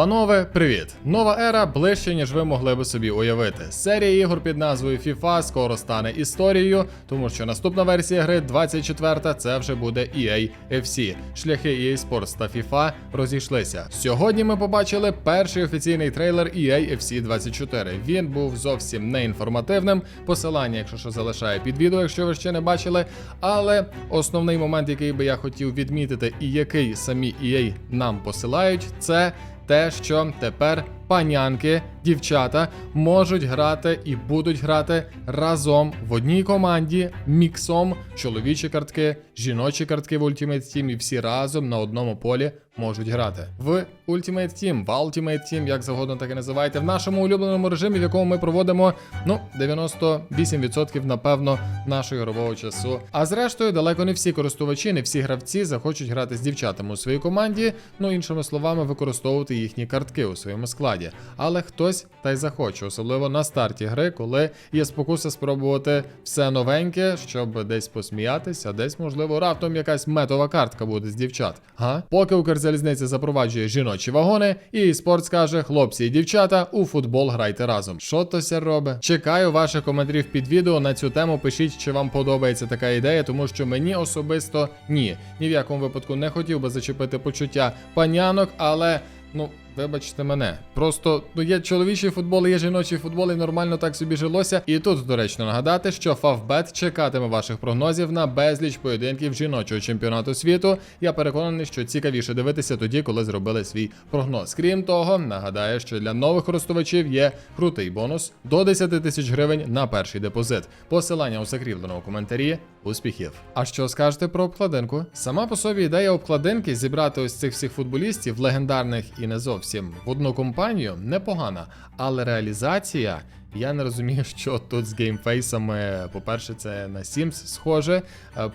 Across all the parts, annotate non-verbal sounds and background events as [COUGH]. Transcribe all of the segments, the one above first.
Панове, привіт! Нова ера ближче, ніж ви могли би собі уявити. Серія ігор під назвою FIFA скоро стане історією, тому що наступна версія гри 24 це вже буде EA FC. Шляхи EA Sports та FIFA розійшлися. Сьогодні ми побачили перший офіційний трейлер EA FC 24. Він був зовсім не інформативним. Посилання, якщо що, залишаю під відео, якщо ви ще не бачили. Але основний момент, який би я хотів відмітити, і який самі EA нам посилають, це те, що тепер панянки, дівчата можуть грати і будуть грати разом в одній команді, міксом, чоловічі картки, жіночі картки в Ultimate Team і всі разом на одному полі можуть грати. В Ultimate Team, в Ultimate Team, як завгодно так і називайте, в нашому улюбленому режимі, в якому ми проводимо ну 98% напевно нашого ігрового часу. А зрештою, далеко не всі користувачі, не всі гравці захочуть грати з дівчатами у своїй команді, ну іншими словами, використовувати їхні картки у своєму складі. Але хтось та й захоче, особливо на старті гри, коли є спокуса спробувати все новеньке, щоб десь посміятися, десь, можливо, раптом якась метова картка буде з дівчат. Га? Поки Укрзалізниця запроваджує жіночі вагони, і спорт скаже, хлопці і дівчата, у футбол грайте разом. Що то ся робить? Чекаю ваших коментарів під відео на цю тему. Пишіть, чи вам подобається така ідея, тому що мені особисто ні. Ні в якому випадку не хотів би зачепити почуття панянок, але. Ну, вибачте мене. Просто ну є чоловічий футбол, є жіночий футбол, і нормально так собі жилося. І тут доречно нагадати, що Фавбет чекатиме ваших прогнозів на безліч поєдинків жіночого чемпіонату світу. Я переконаний, що цікавіше дивитися тоді, коли зробили свій прогноз. Крім того, нагадаю, що для нових користувачів є крутий бонус до 10 тисяч гривень на перший депозит. Посилання у закріпленому коментарі. Успіхів! А що скажете про обкладинку? Сама по собі ідея обкладинки зібрати ось цих всіх футболістів, легендарних і не зовсім в одну компанію, непогана. Але реалізація, я не розумію, [LAUGHS] що тут з геймфейсами. По-перше, це на Sims схоже.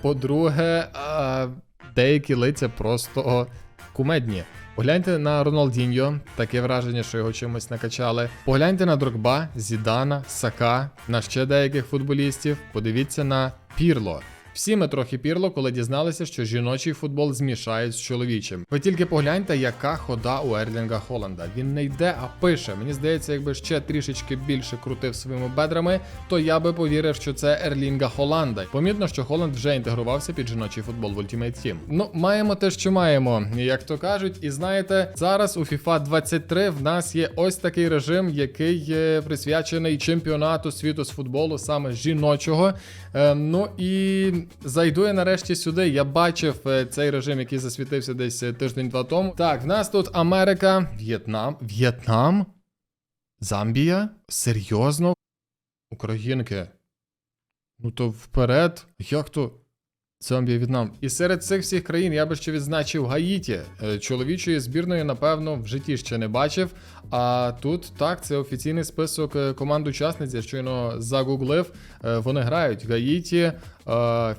По-друге, деякі лиця просто кумедні. Погляньте на Роналдіньо, таке враження, що його чимось накачали. Погляньте на Дрогба, Зідана, Сака, на ще деяких футболістів. Подивіться на Пірло. Всі ми трохи пірло, коли дізналися, що жіночий футбол змішають з чоловічим. Ви тільки погляньте, яка хода у Ерлінга Холланда. Він не йде, а пише. Мені здається, якби ще трішечки більше крутив своїми бедрами, то я би повірив, що це Ерлінга Холланда. Помітно, що Холланд вже інтегрувався під жіночий футбол в Ultimate Team. Ну, маємо те, що маємо, як то кажуть. І знаєте, зараз у FIFA 23 в нас є ось такий режим, який присвячений чемпіонату світу з футболу, саме жіночого. Е, ну і зайду я нарешті сюди. Я бачив е, цей режим, який засвітився десь е, тиждень-два тому. Так, в нас тут Америка, В'єтнам. В'єтнам? Замбія? Серйозно? Українки. Ну то вперед. Як то? Замбія, В'єтнам. І серед цих всіх країн я би ще відзначив Гаїті. Е, Чоловічої збірної, напевно, в житті ще не бачив. А тут так, це офіційний список е, команд учасниць, я щойно загуглив. Е, Вони грають Гаїті,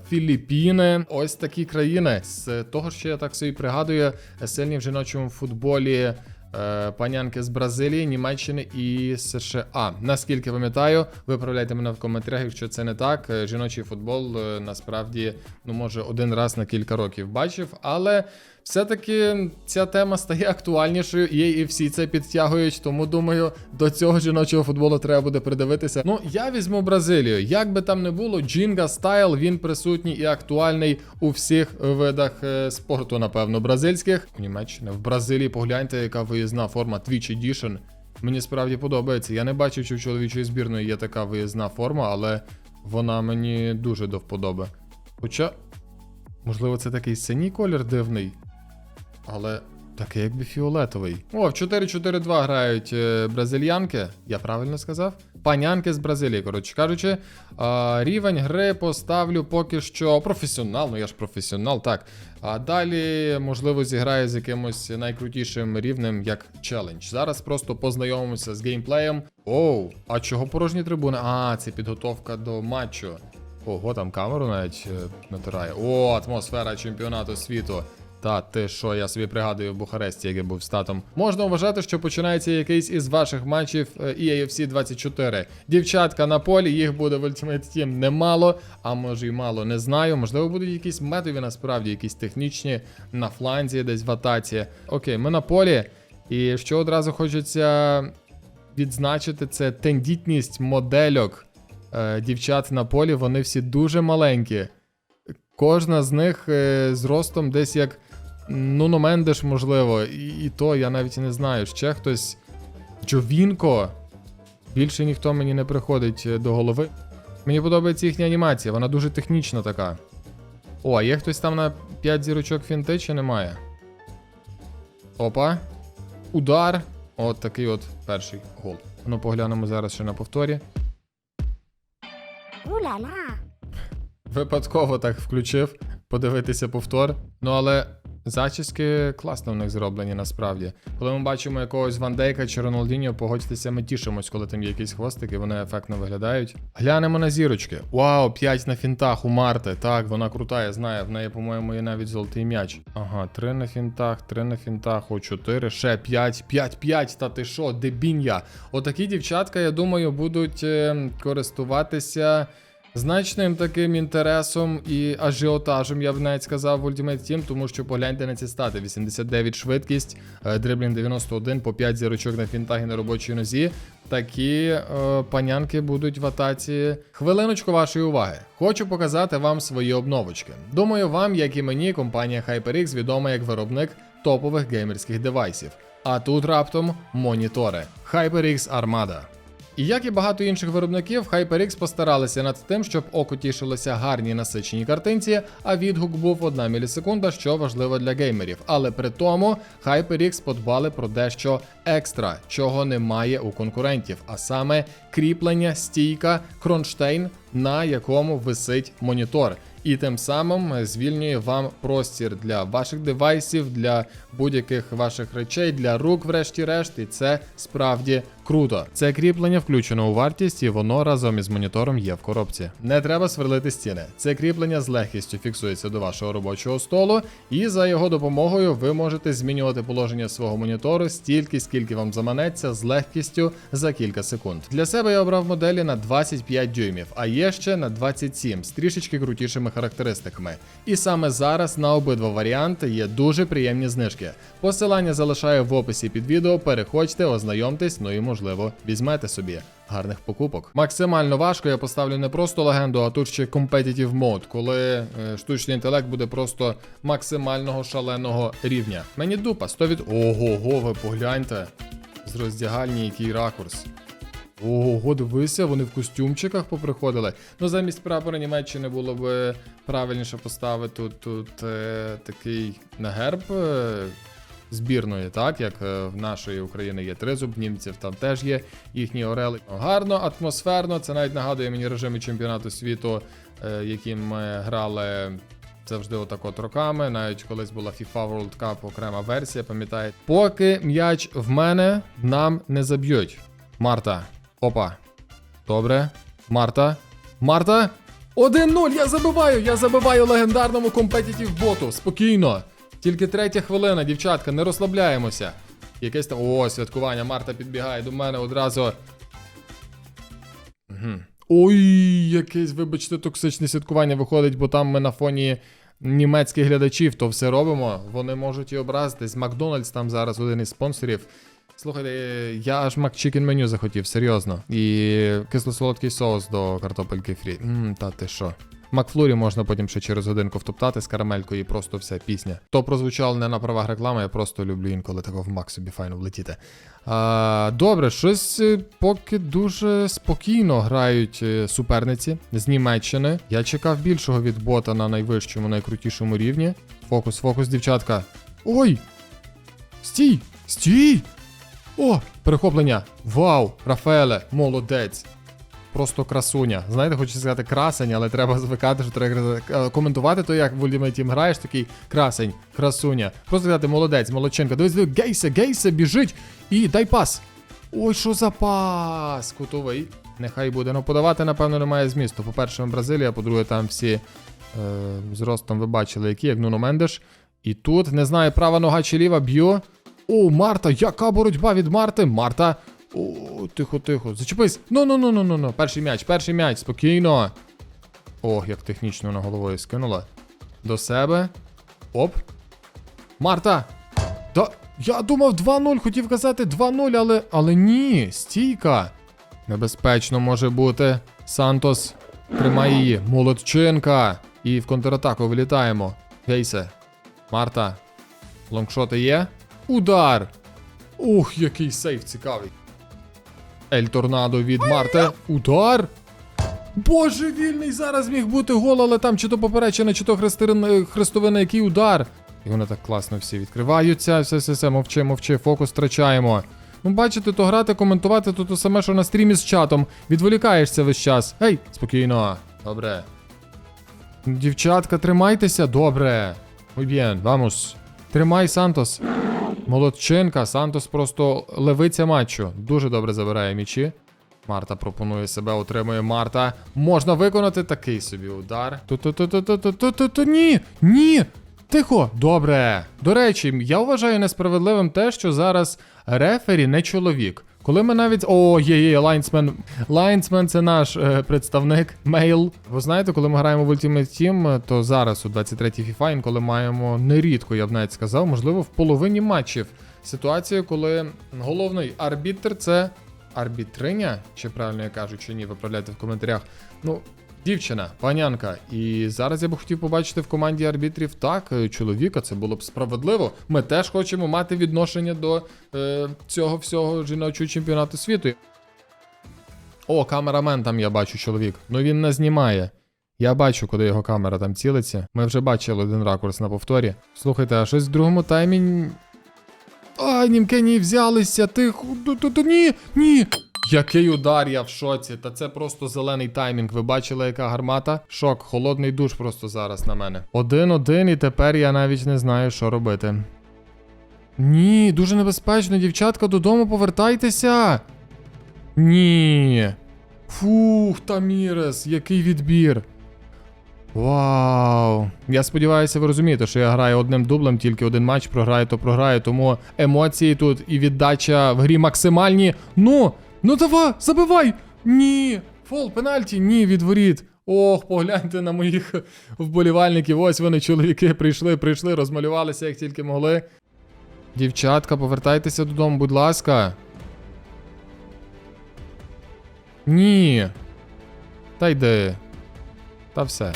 Філіппіни. Ось такі країни. З того, що я так собі пригадую, сильні в жіночому футболі. Е, Панянки з Бразилії, Німеччини і США. Наскільки пам'ятаю, виправляйте мене в коментарях, якщо це не так. Е, Жіночий футбол е, насправді, ну може, один раз на кілька років бачив, але все-таки ця тема стає актуальнішою, і, всі це підтягують. Тому думаю, до цього жіночого футболу треба буде придивитися. Ну, я візьму Бразилію. Як би там не було, Джінга стайл він присутній і актуальний у всіх видах е, спорту, напевно, бразильських. У Німеччині в Бразилії погляньте, яка виїзна форма Twitch Edition. Мені справді подобається. Я не бачив, чи в чоловічої збірної є така виїзна форма, але вона мені дуже до вподоби. Хоча, можливо, це такий синій колір дивний, але такий якби фіолетовий. О, в 4-4-2 грають е, бразильянки. Я правильно сказав? Панянки з Бразилії, коротше кажучи. Рівень гри поставлю поки що професіонал, ну я ж професіонал, так. А далі, можливо, зіграю з якимось найкрутішим рівнем, як челендж. Зараз просто познайомимося з геймплеєм. Оу, а чого порожні трибуни? А, це підготовка до матчу. Ого, там камеру навіть е, натирає. О, атмосфера чемпіонату світу. Та ти що, я собі пригадую в Бухаресті, як я був статом. Можна вважати, що починається якийсь із ваших матчів е, EAFC 24. Дівчатка на полі, їх буде в Ultimate Team немало, а може й мало, не знаю. Можливо, будуть якісь метові, насправді, якісь технічні на фланзі, десь в атаці. Окей, ми на полі. І що одразу хочеться відзначити, це тендітність модельок е, дівчат на полі. Вони всі дуже маленькі. Кожна з них е, з ростом десь як Нуно Мендеш, можливо, і, і то я навіть і не знаю. Ще хтось. Джовінко. Більше ніхто мені не приходить е, до голови. Мені подобається їхня анімація, вона дуже технічна така. О, а є хтось там на 5 зірочок фінти чи немає? Опа. Удар. От такий от перший гол. Ну, поглянемо зараз ще на повторі. Випадково так включив, подивитися повтор. Ну але зачіски класно в них зроблені насправді. Коли ми бачимо якогось Ван Дейка чи Роналдіньо, погодьтеся, ми тішимось, коли там є якісь хвостики, вони ефектно виглядають. Глянемо на зірочки. Вау, 5 на фінтах у Марти. Так, вона крута, я знаю. В неї, по-моєму, є навіть золотий м'яч. Ага, 3 на фінтах, 3 на фінтах, о 4, ще 5, 5, 5. Та ти що, дебін'я. Отакі дівчатка, я думаю, будуть е, користуватися. Значним таким інтересом і ажіотажем, я б навіть сказав, в Ultimate Team, тому що погляньте на ці стати: 89 швидкість, е, дриблінг 91 по 5 зірочок на фінтах і на робочій нозі. Такі е, панянки будуть в атаці. Хвилиночку вашої уваги. Хочу показати вам свої обновочки. Думаю, вам, як і мені, компанія HyperX відома як виробник топових геймерських девайсів. А тут раптом монітори HyperX Armada. І як і багато інших виробників, HyperX постаралися над тим, щоб око тішилося гарній насиченій картинці, а відгук був 1 мілісекунда, що важливо для геймерів. Але при тому HyperX подбали про дещо екстра, чого немає у конкурентів, а саме кріплення, стійка, кронштейн, на якому висить монітор. І тим самим звільнює вам простір для ваших девайсів, для будь-яких ваших речей, для рук, врешті-решт, і це справді круто. Це кріплення включено у вартість, і воно разом із монітором є в коробці. Не треба сверлити стіни. Це кріплення з легкістю фіксується до вашого робочого столу, і за його допомогою ви можете змінювати положення свого монітору стільки, скільки вам заманеться, з легкістю за кілька секунд. Для себе я обрав моделі на 25 дюймів, а є ще на 27 з трішечки крутішими характеристиками. І саме зараз на обидва варіанти є дуже приємні знижки. Посилання залишаю в описі під відео. Переходьте, ознайомтесь, ну і можливо візьмете собі. Гарних покупок. Максимально важко я поставлю не просто легенду, а тут ще competitive mode, коли е, штучний інтелект буде просто максимального шаленого рівня. Мені дупа 100 від. Ого, ви погляньте. З роздягальні який ракурс. Ого, дивися, вони в костюмчиках поприходили. Ну, замість прапора Німеччини було б правильніше поставити тут, тут е, такий на герб е, збірної, так як е, в нашої України є тризуб, німців там теж є їхні орели. Гарно, атмосферно. Це навіть нагадує мені режими чемпіонату світу, е, яким ми грали. Завжди отак от роками, навіть колись була FIFA World Cup окрема версія, пам'ятаєте. Поки м'яч в мене, нам не заб'ють. Марта. Опа. Добре. Марта. Марта. 1-0. Я забиваю. Я забиваю легендарному компетітів боту. Спокійно. Тільки третя хвилина, дівчатка, не розслабляємося. Якесь там. О, святкування. Марта підбігає до мене одразу. Ой, якесь, вибачте, токсичне святкування виходить, бо там ми на фоні німецьких глядачів то все робимо. Вони можуть і образитись. Макдональдс там зараз один із спонсорів. Слухайте, я аж макчикен меню захотів, серйозно. І кисло-солодкий соус до картопельки фрі. Мм, та ти що? Макфлурі можна потім ще через годинку втоптати з карамелькою і просто вся пісня. То прозвучало не на правах реклами, я просто люблю інколи такого в мак собі файно влетіти. А, добре, щось е, поки дуже спокійно грають е, суперниці з Німеччини. Я чекав більшого від бота на найвищому, найкрутішому рівні. Фокус, фокус, дівчатка. Ой! Стій! Стій! О, перехоплення! Вау! Рафаеле, молодець! Просто красуня. Знаєте, хочу сказати красень, але треба звикати, що треба е, коментувати то, як в Ultimate Team граєш, такий красень, красуня. Просто сказати молодець, молодчинка. Дивись, дивись, гейсе, гейсе, біжить і дай пас. Ой, що за пас? Кутовий. Нехай буде. Ну, подавати, напевно, немає змісту. По-перше, Бразилія, по-друге, там всі е, з ростом ви бачили, які, як Нуно Мендеш. І тут, не знаю, права нога чи ліва б'ю. О, Марта, яка боротьба від Марти? Марта. О, тихо, тихо. Зачепись. Ну, ну, ну, ну, ну, ну. Перший м'яч, перший м'яч, спокійно. Ох, як технічно вона головою скинула. До себе. Оп. Марта! Да. Я думав 2-0, хотів казати 2-0, але. але ні, стійка. Небезпечно може бути. Сантос тримає її. Молодчинка. І в контратаку вилітаємо. Гейсе. Марта. Лонгшоти є. Удар. Ух, який сейф цікавий. Ель торнадо від Марти. Удар. Боже, вільний зараз міг бути гол, але там чи то поперечина, чи то хрестирин- хрестовина, який удар. І вони так класно всі відкриваються. Все, все, все, мовчи, мовчи, фокус втрачаємо. Ну, бачите, то грати, коментувати, то то саме, що на стрімі з чатом. Відволікаєшся весь час. Ей, спокійно. Добре. Дівчатка, тримайтеся, добре. Muy bien, vamos. Тримай, Сантос. Молодчинка, Сантос просто левиця матчу. Дуже добре забирає м'ячі. Марта пропонує себе, отримує Марта. Можна виконати такий собі удар. Ту-ту-ту-ту-ту-ту-ту-ту. Ні! Ні! Тихо! Добре. До речі, я вважаю несправедливим те, що зараз рефері не чоловік. Коли ми навіть. О, є, є, лайнсмен. Лайнсмен це наш е, представник, мейл. Ви знаєте, коли ми граємо в Ultimate Team, то зараз у 23-й FIFA, інколи маємо нерідко, я б навіть сказав, можливо, в половині матчів. Ситуацію, коли головний арбітр це арбітриня, чи правильно я кажу, чи ні, виправляйте в коментарях. Ну, дівчина, панянка. І зараз я би хотів побачити в команді арбітрів так, е, чоловіка, це було б справедливо. Ми теж хочемо мати відношення до е, цього всього жіночого чемпіонату світу. О, камерамен там я бачу чоловік. Ну він не знімає. Я бачу, куди його камера там цілиться. Ми вже бачили один ракурс на повторі. Слухайте, а щось в другому таймі. А, німкені взялися, тихо. Ту- ту- ту- Ні, ні. Який удар, я в шоці. Та це просто зелений таймінг. Ви бачили, яка гармата? Шок, холодний душ просто зараз на мене. Один-один, і тепер я навіть не знаю, що робити. Ні, дуже небезпечно, дівчатка, додому повертайтеся. Ні. Фух, Тамірес, який відбір. Вау. Я сподіваюся, ви розумієте, що я граю одним дублем, тільки один матч програю, то програю, тому емоції тут і віддача в грі максимальні. Ну, ну давай, забивай! Ні! Фол, пенальті, ні, від воріт. Ох, погляньте на моїх вболівальників. Ось вони, чоловіки, прийшли, прийшли, розмалювалися, як тільки могли. Дівчатка, повертайтеся додому, будь ласка. Ні. Та йди. Та все.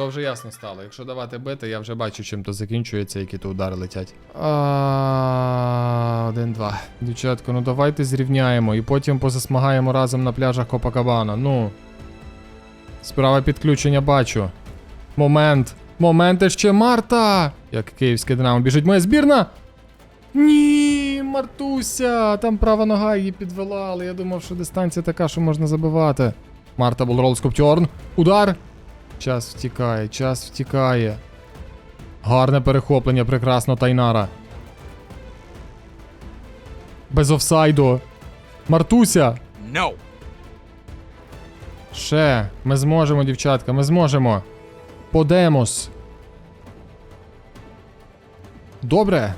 То вже ясно стало. Якщо давати бити, я вже бачу, чим то закінчується, які то удари летять. А, Один-два. Дівчатко, ну давайте зрівняємо і потім позасмагаємо разом на пляжах Копакабана. Ну. Справа підключення бачу. Момент. Моменти ще Марта! Як київське динамо біжить моя збірна. Ні, Мартуся! Там права нога її підвела, але я думав, що дистанція така, що можна забивати. Марта Болрол Скоптьорн. Удар. Час втікає, час втікає. Гарне перехоплення, прекрасно Тайнара. Без офсайду. Мартуся. No. Ще. Ми зможемо, дівчатка, ми зможемо. Подемос. Добре.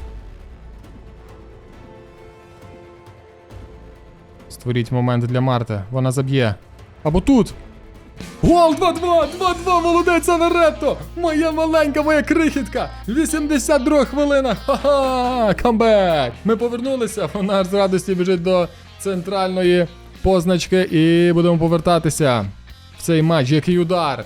Створіть момент для Марти. Вона заб'є. Або тут. Гол 2-2! 2-2! Молодець Аверетто! Моя маленька, моя крихітка! 82 хвилина! Ха-ха! Камбек! Ми повернулися, вона з радості біжить до центральної позначки і будемо повертатися в цей матч. Який удар!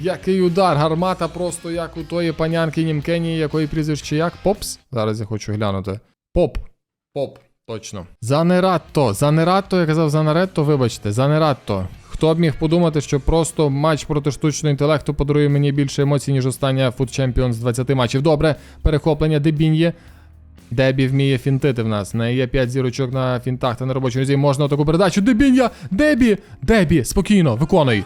Який удар! Гармата просто як у тої панянки Німкені, якої прізвище як? Попс? Зараз я хочу глянути. Поп. Поп. Точно. Занератто. Занератто, я казав Занеретто, вибачте, Занератто. Хто б міг подумати, що просто матч проти штучного інтелекту подарує мені більше емоцій, ніж остання Food Champions з 20 матчів. Добре, перехоплення Дебін'є. Дебі вміє фінтити в нас. Не є 5 зірочок на фінтах та на робочій нозі. Можна таку передачу. Дебін'я! Дебі! Дебі! Спокійно, виконуй!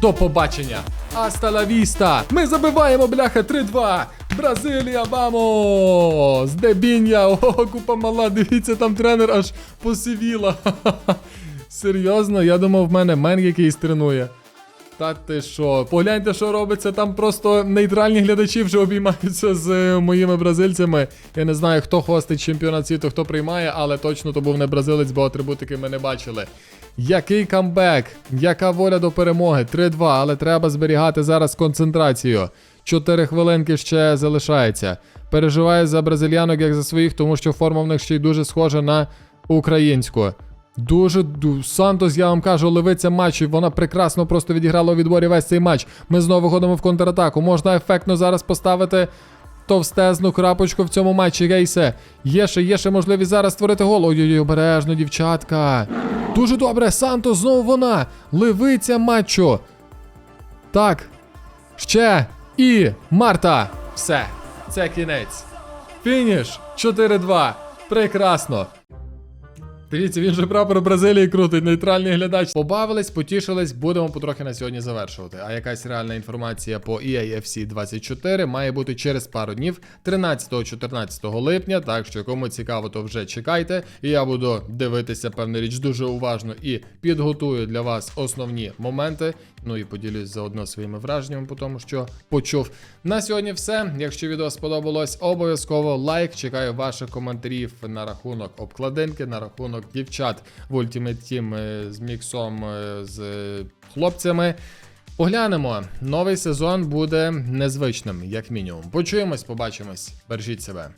До побачення! Аста ла віста! Ми забиваємо, бляха, 3-2! Бразилія, мамо! З Дебін'я! Ого, купа мала, дивіться, там тренер аж посивіла. [LAUGHS] Серйозно, я думав, в мене мен якийсь тренує. Та ти що? Погляньте, що робиться. Там просто нейтральні глядачі вже обіймаються з е, моїми бразильцями. Я не знаю, хто хостить чемпіонат світу, хто приймає, але точно то був не бразилець, бо атрибутики ми не бачили. Який камбек, яка воля до перемоги? 3-2, але треба зберігати зараз концентрацію. 4 хвилинки ще залишається. переживає за бразильянок як за своїх, тому що форма в них ще й дуже схожа на українську. Дуже Сантос, я вам кажу, левиця матчу. Вона прекрасно просто відіграла у відборі весь цей матч. Ми знову виходимо в контратаку. Можна ефектно зараз поставити товстезну крапочку в цьому матчі. Гейсе. Є ще, є ще можливість зараз створити гол. Ой-ой-ой, обережно, дівчатка. Дуже добре. Сантос, знову вона. Левиця матчу. Так. Ще. І Марта. Все. Це кінець. Фініш. 4-2. Прекрасно. Дивіться, він же прапор Бразилії крутить, нейтральний глядач. Побавились, потішились, будемо потрохи на сьогодні завершувати. А якась реальна інформація по E EA FC 24 має бути через пару днів, 13-14 липня. Так що кому цікаво, то вже чекайте. І я буду дивитися певна річ дуже уважно і підготую для вас основні моменти. Ну і поділюсь заодно своїми враженнями, по тому що почув. На сьогодні все. Якщо відео сподобалось, обов'язково лайк. Чекаю ваших коментарів на рахунок обкладинки, на рахунок дівчат в Ultimate Team е, з міксом е, з хлопцями. Поглянемо, новий сезон буде незвичним, як мінімум. Почуємось, побачимось. Бережіть себе.